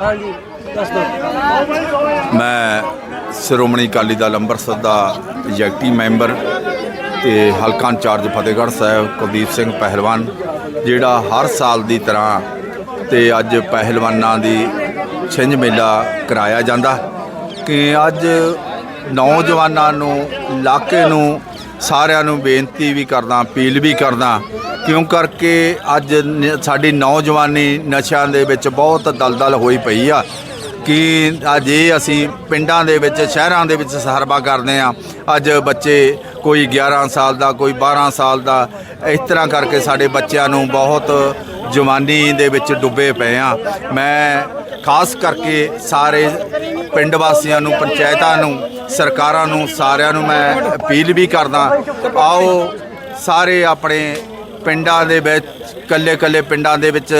ਹਾਂਜੀ, ਦੱਸ ਦਿਓ। ਮੈਂ ਸ਼੍ਰੋਮਣੀ ਅਕਾਲੀ ਦਲ ਅੰਮ੍ਰਿਤਸਰ ਦਾ ਐਗਜ਼ੈਕਟਿਵ ਮੈਂਬਰ ਤੇ ਹਲਕਾ ਇੰਚਾਰਜ ਫਤਿਹਗੜ੍ਹ ਸਾਹਿਬ ਕੁਲਦੀਪ ਸਿੰਘ ਪਹਿਲਵਾਨ, ਜਿਹੜਾ ਹਰ ਸਾਲ ਦੀ ਤਰ੍ਹਾਂ ਤੇ ਅੱਜ ਪਹਿਲਵਾਨਾਂ ਦੀ ਛਿੰਝ ਮੇਲਾ ਕਰਾਇਆ ਜਾਂਦਾ ਕਿ ਅੱਜ ਨੌਜਵਾਨਾਂ ਨੂੰ, ਇਲਾਕੇ ਨੂੰ ਸਾਰਿਆਂ ਨੂੰ ਬੇਨਤੀ ਵੀ ਕਰਦਾ, ਅਪੀਲ ਵੀ ਕਰਦਾ, ਕਿਉਂ ਕਰਕੇ ਅੱਜ ਨ- ਸਾਡੀ ਨੌਜਵਾਨੀ ਨਸ਼ਿਆਂ ਦੇ ਵਿੱਚ ਬਹੁਤ ਦਲਦਲ ਹੋਈ ਪਈ ਆ, ਕਿ ਅੱਜ ਇਹ ਅਸੀਂ ਪਿੰਡਾਂ ਦੇ ਵਿੱਚ, ਸ਼ਹਿਰਾਂ ਦੇ ਵਿੱਚ ਸਰਵਾ ਕਰਦੇ ਆ ਅੱਜ ਬੱਚੇ ਕੋਈ 11 ਸਾਲ ਦਾ, ਕੋਈ 12 ਸਾਲ ਦਾ, ਇਸ ਤਰ੍ਹਾਂ ਕਰਕੇ ਸਾਡੇ ਬੱਚਿਆਂ ਨੂੰ ਬਹੁਤ ਜਵਾਨੀ ਦੇ ਵਿੱਚ ਡੁੱਬੇ ਪਏ ਆ। ਮੈਂ ਖਾਸ ਕਰਕੇ ਸਾਰੇ ਪਿੰਡ ਵਾਸੀਆਂ ਨੂੰ, ਪੰਚਾਇਤਾਂ ਨੂੰ, ਸਰਕਾਰਾਂ ਨੂੰ, ਸਾਰਿਆਂ ਨੂੰ ਮੈਂ ਅਪੀਲ ਵੀ ਕਰਦਾ, ਆਓ ਸਾਰੇ ਆਪਣੇ ਪਿੰਡਾਂ ਦੇ ਵਿੱਚ ਕੱਲੇ ਕੱਲੇ ਪਿੰਡਾਂ ਦੇ ਵਿੱਚ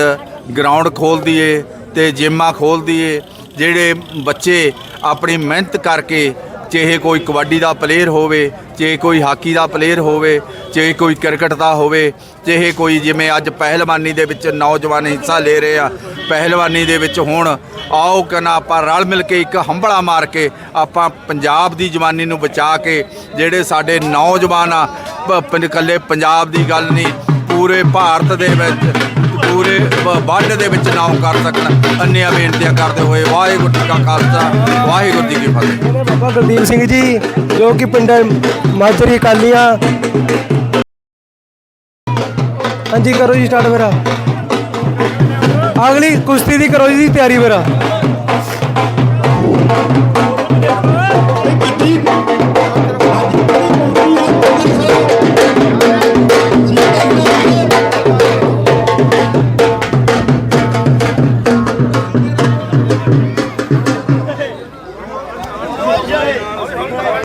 ਗਰਾਊਂਡ ਖੋਲ ਦਈਏ ਤੇ ਜਿੰਮਾਂ ਖੋਲ ਦਈਏ, ਜਿਹੜੇ ਬੱਚੇ ਆਪਣੀ ਮਿਹਨਤ ਕਰਕੇ ਚਾਹੇ ਕੋਈ ਕਬੱਡੀ ਦਾ ਪਲੇਅਰ ਹੋਵੇ, ਚਾਹੇ ਕੋਈ ਹਾਕੀ ਦਾ ਪਲੇਅਰ ਹੋਵੇ, ਚਾਹੇ ਕੋਈ ਕ੍ਰਿਕਟ ਦਾ ਹੋਵੇ, ਚਾਹੇ ਕੋਈ ਜਿਵੇਂ ਅੱਜ ਪਹਿਲਵਾਨੀ ਦੇ ਵਿੱਚ ਨੌਜਵਾਨ ਹਿੱਸਾ ਲੈ ਰਹੇ ਆ, ਪਹਿਲਵਾਨੀ ਦੇ ਵਿੱਚ ਹੁਣ ਆਓ ਕਨਾ ਆਪਾਂ ਰਲ ਮਿਲ ਕੇ ਇੱਕ ਹੰਬੜਾ ਮਾਰ ਕੇ ਆਪਾਂ ਪੰਜਾਬ ਦੀ ਜਵਾਨੀ ਨੂੰ ਬਚਾ ਕੇ ਜਿਹੜੇ ਸਾਡੇ ਨੌਜਵਾਨ ਆ ਪ- ਪ- ਇਕੱਲੇ ਪੰਜਾਬ ਦੀ ਗੱਲ ਨਹੀਂ, ਪੂਰੇ ਭਾਰਤ ਦੇ ਵਿੱਚ ਪੂਰੇ ਵਰਲਡ ਦੇ ਵਿੱਚ ਨਾਮ ਕਰ ਸਕਣ। ਅੰਨਿਆਂ ਬੇਨਤੀਆਂ ਕਰਦੇ ਹੋਏ ਵਾਹਿਗੁਰੂ ਜੀ ਕਾ ਖਾਲਸਾ, ਵਾਹਿਗੁਰੂ ਜੀ ਕੀ ਫਤਿਹ। ਬਾਬਾ ਗੁਰਦੀਪ ਸਿੰਘ ਜੀ, ਜੋ ਕਿ ਪਿੰਡ ਮਾਜਰੀ ਅਕਾਲੀਆਂ। ਹਾਂਜੀ, ਕਰੋ ਜੀ ਸਟਾਰਟ ਮੇਰਾ ਅਗਲੀ ਕੁਸ਼ਤੀ ਦੀ ਕਰੋ ਜੀ ਤਿਆਰੀ ਮੇਰਾ